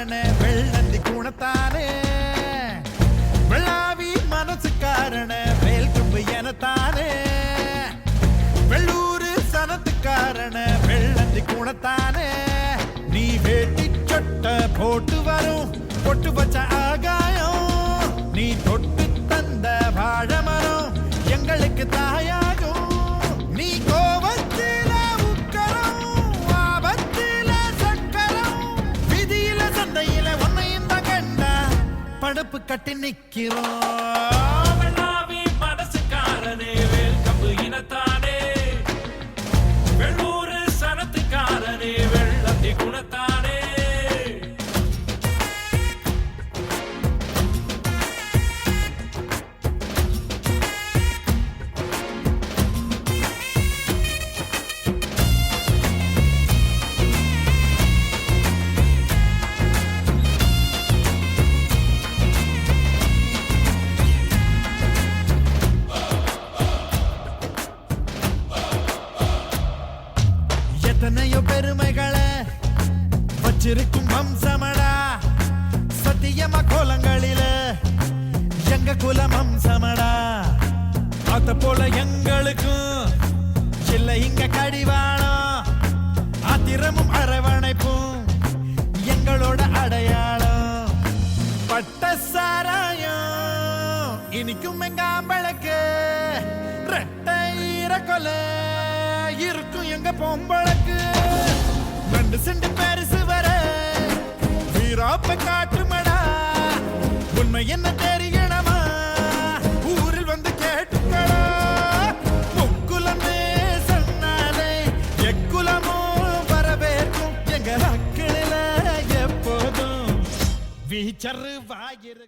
மனசுக்காரனே வெள்ளந்தி குணத்தானே? வெள்ளாவி மனசுக்காரனே வேல் தும்பு எனத்தானே? வெள்ளூரு சனத்துக்காரன வெள்ளந்தி குணத்தானே? நீ வேட்டி சொட்ட போட்டு வரும் பொட்டு பச்ச ஆகாயம். நீ தொட்டு தந்த வாழமரம் எங்களுக்கு தாயா. படப்பு கட்டி நிக்கிறோம். எத்தனையோ பெருமைகளை வச்சிருக்கும் வம்சமடா. சத்தியமா கோலங்களில எங்க குலம் வம்சமடா அத போல எங்களுக்கும் இல்ல இங்க கடிவாளம். ஆத்திரமும் அரவணைப்பும் எங்களோட அடையாளம். பட்ட சாராயம் இனிக்கும் எங்க ஆம்பளுக்கு ரெட்ட பொம்பளக்கு ரெண்டு செண்டு பெருசு வர. வீராப்ப காட்டுமடா. உண்மை என்ன தெரியணமா? ஊரில் வந்து கேட்டுக்கடா. முக்குலமே சொன்னாலே எக்குலமும் வரவேற்கும். எங்க அக்களில எப்போதும் வீச்சரு வாயிரு